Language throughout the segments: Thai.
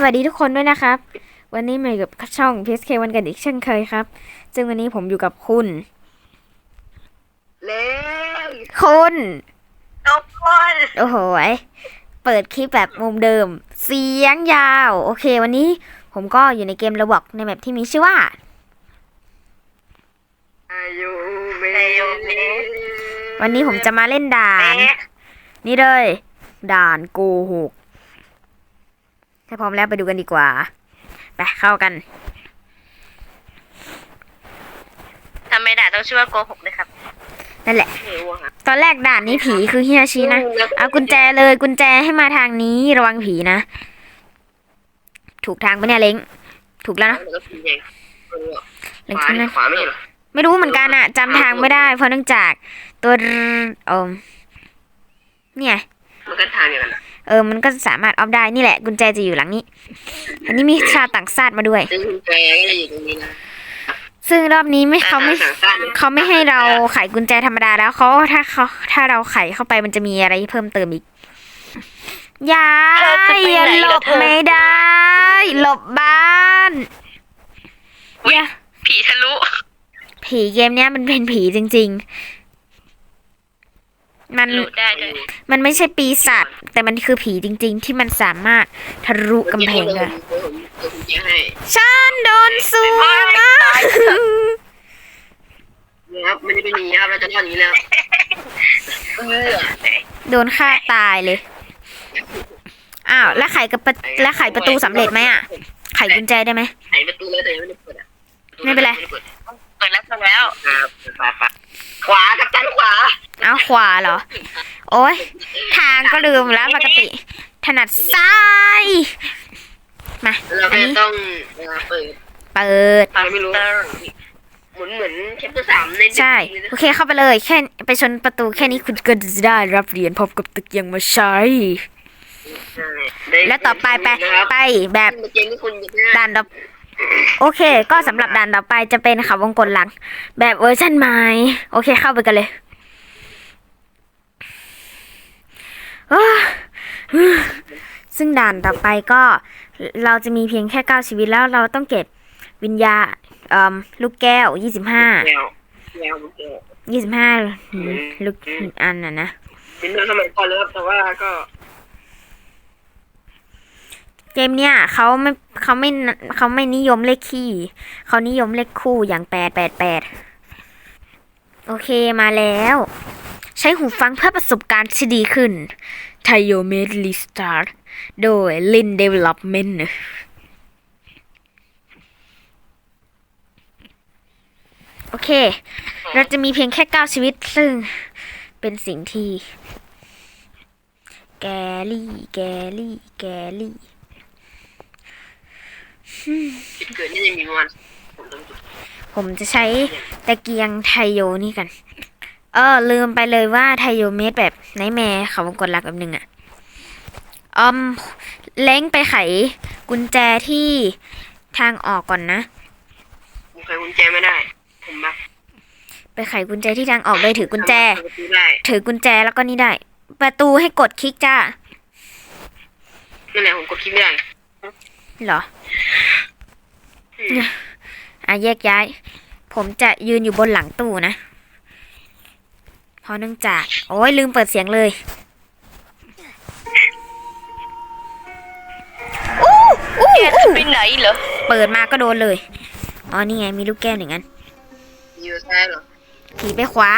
สวัสดีทุกคนด้วยนะครับ วันนี้มาอยู่กับช่อง PSK วันกันอีกเช่นเคยครับ ซึ่งวันนี้ผมอยู่กับคุณ เล่นคุณทุกคนโอ้โหยเปิดคลิปแบบมุมเดิม เสียงยาว โอเค วันนี้ผมก็อยู่ในเกมระบอกในแบบที่มีชื่อว่า อายุเมวันนี้ผมจะมาเล่นด่าน นี่เลย ด่านโกหก ถ้าพร้อมแล้วไปดูกันดีกว่า ไปเข้ากันทำไมด่าต้องชื่อว่าโกหกเลยครับนั่นแหละหิวอะครับตอนแรกด่านนี้ผีคือฮินาชินะ เอากุญแจเลยกุญแจให้มาทางนี้ระวังผีนะ ถูกทางปะเนี่ยเล้งถูกแล้วนะแล้วก็ผีเองเล้งขวาทางนั้นขวาไม่เห็นเหรอไม่รู้เหมือนกันอะจำทางไม่ได้ เพราะเนื่องจากตัวเออเนี่ยมันก็ทางเดียวกันอะ เออมันก็สามารถออฟได้นี่แหละกุญแจจะอยู่หลังนี้ อันนี้มีชาวต่างชาติมาด้วย ซึ่งกุญแจก็จะอยู่ตรงนี้นะซึ่งรอบนี้ไม่เขาไม่ต่างชาติเขาไม่ให้เราไขกุญแจธรรมดาแล้วเขาถ้าเขาถ้าเราไขเข้าไปมันจะมีอะไรเพิ่มเติมอีกอย่าอย่าหลบไม่ได้ หลบบ้านอย่าผีทะลุ ผีเกมเนี้ยมันเป็นผีจริง ๆ มันทะลุได้เลยมันไม่ใช่ปีศาจแต่มันคือผีจริง ๆ ที่มันสามารถทะลุกำแพงได้ผมผมกุญแจให้ฉันโดนสูงนะนะครับมันจะเป็นอย่างนี้ครับเราจะรอดอย่างนี้แล้วเออโดนฆ่าตายเลย อ้าว แล้วไขกับประแล้วไขประตูสำเร็จไหมอะ ไขกุญแจได้ไหมไขประตูแล้วแต่ยังไม่ได้เปิดอะไม่เป็นไร เปิดเปิดแล้วเปิดแล้วครับขวาขวากับตันขวาเอาขวาเหรอ โอ้ยทางก็ลืมแล้วปกติ ถนัดซ้าย มาเราอันก็นี้จะต้องเอ่อเปิดเปิดอะไรไม่รู้เหมือนเหมือนแชปเตอร์สามในใช่โอเคเข้าไปเลยแค่ไปชนประตูแค่นี้คุณก็จะได้รับเหรียญพบกับตึกยังมาใช้แล้วต่อไปไปไปแบบเกมที่คุณจะได้ด่านต่อ โอเค ก็สำหรับด่านต่อไปจะเป็นเขาวงกลหลัง แบบเวอร์ชันใหม่โอเคเข้าไปกันเลยซึ่งด่านต่อไปก็เราจะมีเพียงแค่เก้าชีวิตแล้วเราต้องเก็บวิญญาลูกแก้วยี่สิบห้าแก้วแก้วยี่สิบห้าลูกอันน่ะนะเป็นเรื่องสมัยก่อนเลยครับแต่ว่าก็ เกมเนี้ยเขาไม่เขาไม่เขาไม่นิยมเลขคี่เขานิยมเลขคู่อย่างแปดแปดแปดโอเคมาแล้ว ใช้หูฟังเพื่อประสบการณ์ที่ดีขึ้น t i o m e d r e Start โดย Lin Development โอเค เราจะมีเพียงแค่เก้าชีวิต ซึ่งเป็นสิ่งที่ แกลี่ แกลี่ แกลี่ เกิดนี่จะมีประมาณผมต้องจุดผมจะใช้ตะเกียงไทโยนี่กัน เออ ลืมไปเลยว่าไทโยเมดแบบไนแมร์เขาวงกลรักแบบหนึ่งอะออมเล้งไปไขกุญแจที่ทางออกก่อนนะผมเคยกุญแจไม่ได้ ผมแบบไปไขกุญแจที่ทางออกโดยถือกุญแจทำประตูได้ถือกุญแจแล้วก็นี่ได้ ประตูให้กดคลิกจ้านั่นแหละผมกดคลิกไม่ได้ เหรอ อะแยกย้าย ผมจะยืนอยู่บนหลังตู้นะเพราะเนื่องจาก โอ้ยลืมเปิดเสียงเลยอู้อู้อู้ไปไหนเหรอ เปิดมาก็โดนเลย อ๋อ นี่ไง มีลูกแก้วหนึ่งอัน อยู่ซ้ายเหรอ ผีไปขวา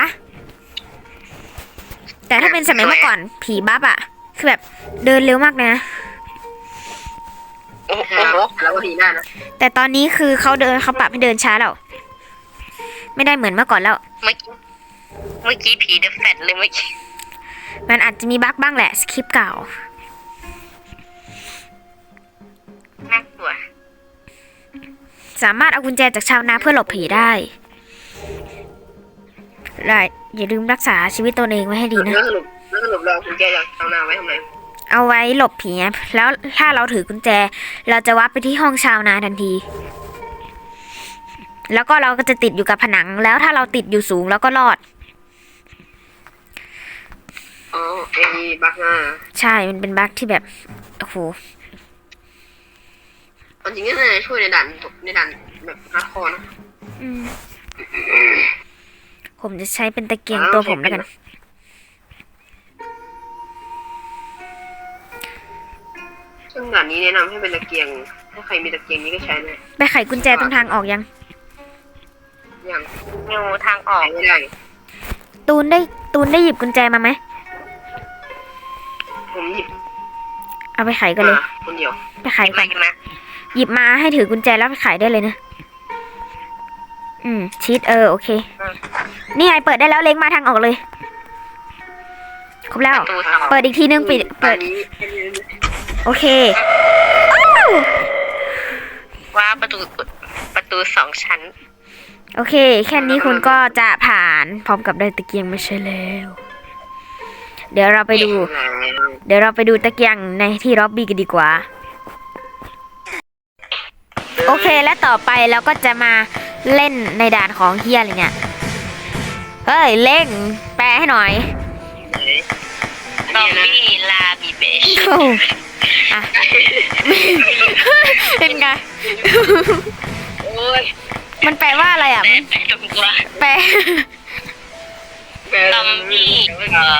แต่ถ้าเป็นสมัยเมื่อก่อน ผีบัฟอะคือแบบเดินเร็วมากเลยนะ โอ้โหแล้วก็ผีหน้านะแต่ตอนนี้คือเขาเดินเขาปรับให้เดินช้าแล้ว ไม่ได้เหมือนเมื่อก่อนแล้ว เมื่อกี้เมื่อกี้ผีเดอะแฟตเลยเมื่อกี้ มันอาจจะมีบั๊กบ้างแหละสคริปต์เก่า น่ากลัว สามารถเอากุญแจจากชาวนาเพื่อหลบผีได้และอย่าลืมรักษาชีวิตตัวเองไว้ให้ดีนะ แล้วสรุปแล้วสรุปเรากุญแจจากทางหน้าไว้ทำไม เอาไว้หลบผีไงแล้วถ้าเราถือกุญแจ เราจะวับไปที่ห้องชาวนาทันที แล้วก็เราก็จะติดอยู่กับผนัง แล้วถ้าเราติดอยู่สูงแล้วก็รอด อ๋อไอ้บักหน้าใช่ มันเป็นบั๊กที่แบบ โอ้โหจริงๆก็น่าจะช่วยในด่านในด่านแบบฮาร์ดคอร์นะ อืม ผมจะใช้เป็นตะเกียงตัวผมแล้วกัน ซึ่งด่านนี้แนะนำให้เป็นตะเกียง ถ้าใครมีตะเกียงนี้ก็ใช้ได้ไปไขกุญแจตรงทางออกยัง อย่างนิวทางออกไม่ได้ ตูนได้ตูนได้หยิบกุญแจมาไหมผมหยิบเอาไปไขกันเลย มาคนเดียวไปไขก่อนนะหยิบมาให้ถือกุญแจแล้วไปไขได้เลยนะ อืมชิดเออ โอเค นี่ไงเปิดได้แล้วเล็งมาทางออกเลย ครบแล้ว ประตูทางออกเปิดอีกทีนึงปิด เปิดด่านนี้ โอเคว่าประตูประตูสองชั้น โอเค แค่นี้คุณก็จะผ่านพร้อมกับได้ตะเกียงไม่ใช่แล้ว เดี๋ยวเราไปดู เดี๋ยวเราไปดูตะเกียงในที่ล็อบบี้กันดีกว่า โอเคและต่อไปเราก็จะมาเล่นในด่านของเฮียอะไรเนี่ยเฮ้ยเล่งแปลให้หน่อยซอมบี้ลาบีเบชโอ้อะ เป็นไง โอ้ยมันแปลว่าอะไรอะแม่ไปจนกว่าแปลซอมบี้เอ่อ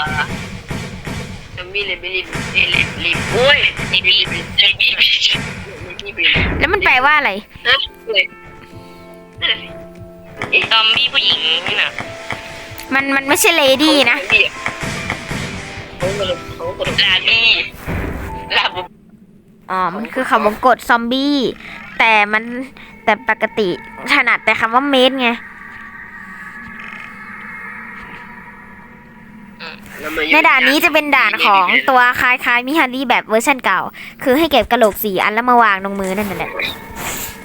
ซอมบี้เลบิลิบเลบิลิบโอ้ยเลบิลิบเลบิลิบเลบิลิบแล้วมันแปลว่าอะไร นะเลยซอมบี้ผู้หญิงนี่นะมันมันไม่ใช่เลดี้นะ เขากระโดดเขากระโดดลาบี้ ลาบุอ๋อ มันคือคำวงกดซอมบี้ แต่มันแต่ปกติถนัดแต่คำว่าเมดไง ในด่านนี้จะเป็นด่านของตัวคล้ายๆมิฮันดี้แบบเวอร์ชันเก่า คือให้เก็บกระโหลกสีอันแล้วมาวางตรงมือนั่นแหละ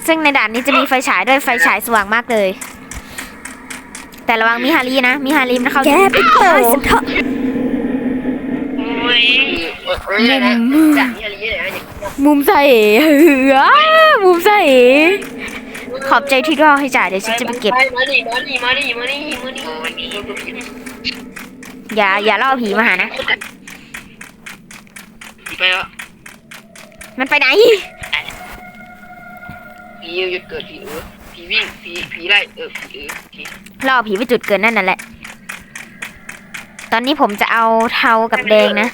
ซึ่งในด่านนี้จะมีไฟฉายด้วยไฟฉายสว่างมากเลย แต่ระวังมิฮารีนะมิฮารีมันเข้าแกเป็นโตโมุมใส่เหือมุมใส่ขอบใจที่รอให้จ่ายเดี๋ยวฉันจะไปเก็บ มาดิมาดิมาดิมาดิมาดิมาดิอย่าอย่าล่อผีมาหานะ ไปแล้วมันไปไหนผีหยุดเกิดผีเออผีวิ่งผีผีไล่เออผีเออผีล่อผีไปจุดเกินนั่นน่ะแหละ ตอนนี้ผมจะเอาเทากับแดงนะ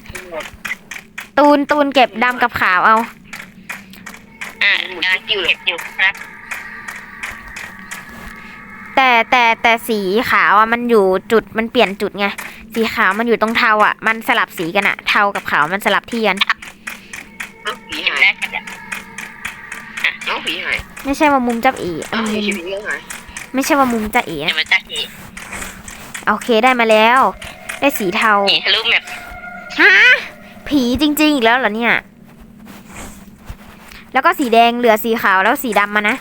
ตูนตูนเก็บดำกับขาวเอา อ่ากำลังจิ้วเก็บอยู่ครับแต่แต่แต่สีขาวอะมันอยู่จุดมันเปลี่ยนจุดไงสีขาวมันอยู่ตรงเทาอะ มันสลับสีกันอะ เทากับขาวมันสลับที่กันผีหายเอ้าผีหายไม่ใช่ว่ามุมจับอีเอ้าอืมชีวิตเรื่องหายไม่ใช่ว่ามุมจะเอ๋เดี๋ยวนะมันจะผีโอเคได้มาแล้ว ได้สีเทาผีทะลุแมปฮะ ผีจริง ๆ อีกแล้วเหรอเนี่ย แล้วก็สีแดงเหลือสีขาวแล้วสีดำมานะ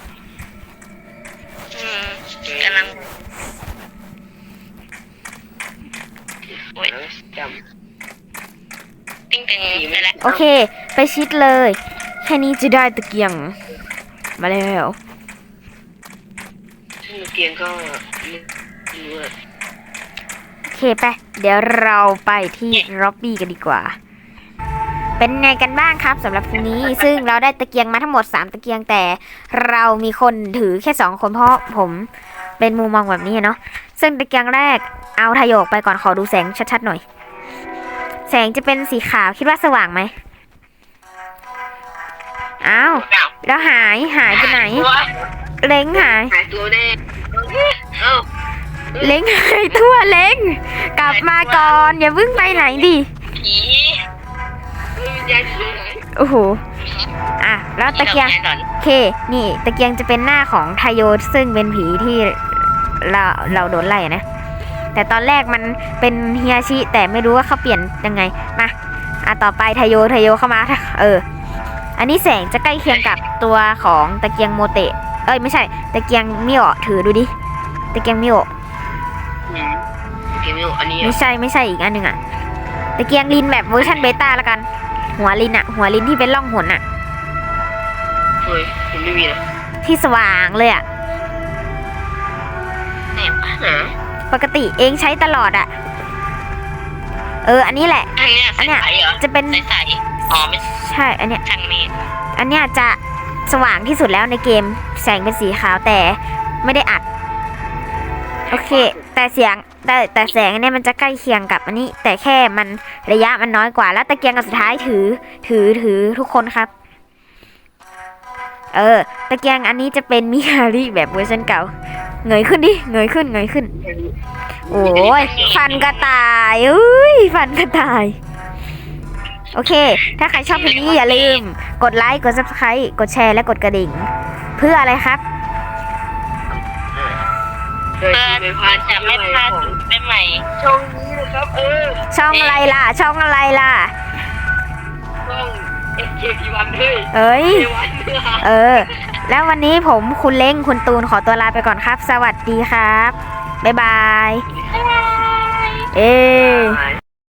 อืมกำลังโอ้ยจำติ้งตึงไปแล้วโอเค ไปชิดเลย แค่นี้จะได้ตะเกียง มาแล้วซึ่งเกียงก็ไม่รู้อะโอเคไป เดี๋ยวเราไปที่ร็อบบี้กันดีกว่า เป็นไงกันบ้างครับสำหรับทีนี้ซึ่งเราได้ตะเกียงมาทั้งหมด 3 ตะเกียงแต่เรามีคนถือแค่ 2 คนเพราะผมเป็นมุมมองแบบนี้เนาะซึ่งตะเกียงแรกเอาทายกไปก่อนขอดูแสงชัดๆหน่อย แสงจะเป็นสีขาวคิดว่าสว่างไหมอ้าวแล้วหายหายไปไหน เล้งหายหายตัวแน่เล้งหายทั่วเล้งกลับมาก่อนอย่าเพิ่งไปไหนดิผี ยวิญญาณผีหายโอ้โห อะ แล้วตะเกียงโอเค นี่ตะเกียงจะเป็นหน้าของไทโยซึ่งเป็นผีที่เราเราโดนไล่อะนะ แต่ตอนแรกมันเป็นเฮียชิ แต่ไม่รู้ว่าเขาเปลี่ยนยังไง มา อะ ต่อไปไทโยไทโยเข้ามา เออ อันนี้แสงจะใกล้เคียงกับตัวของตะเกียงโมเตะ เอ้ยไม่ใช่ ตะเกียงมิโอะถือดูดิ ตะเกียงมิโอะอืมเกมนี้อันนี้ไม่ใช่ไม่ใช่อีกอันหนึ่งอะตะเกียงลินแบบเวอร์ชันเบต้าละกัน หัวลินอะหัวลินที่เป็นร่องหนอะเฮ้ยมันไม่มีนะที่สว่างเลยอะแหนมหาปกติเองใช้ตลอดอะเออ อันนี้แหละ อันเนี้ยอันเนี้ยใสๆเหรอจะเป็นใสๆอ๋อไม่ใช่อันเนี้ยช่างเมดอันเนี้ยจะสว่างที่สุดแล้วในเกม แสงเป็นสีขาวแต่ไม่ได้อัด โอเค แต่เสียงแต่แต่แสงเนี่ยมันจะใกล้เคียงกับอันนี้ แต่แค่มันระยะมันน้อยกว่า แล้วตะเกียงกับสุดท้ายถือ ถือถือทุกคนครับ เออ ตะเกียงอันนี้จะเป็นมิฮาริแบบเวอร์ชันเก่า เงยขึ้นดิเงยขึ้นเงยขึ้น โอ้ยฟันกระต่ายอุ้ยฟันกระต่าย โอเค ถ้าใครชอบคลิปนี้อย่าลืม กดไลค์กด subscribe กดแชร์และกดกระดิ่ง เพื่ออะไรครับ ไม่พลาดจะไม่พลาดของใหม่ ช่องนี้นะครับ เออ ช่องอะไรล่ะ ช่องอะไรล่ะ ช่อง SKP1 เฮ้ยเอ้ยวันเนี่ยเออ แล้ววันนี้ผมคุณเล้งคุณตูนขอตัวลาไปก่อนครับ สวัสดีครับ บ๊ายบายๆเอ้บาย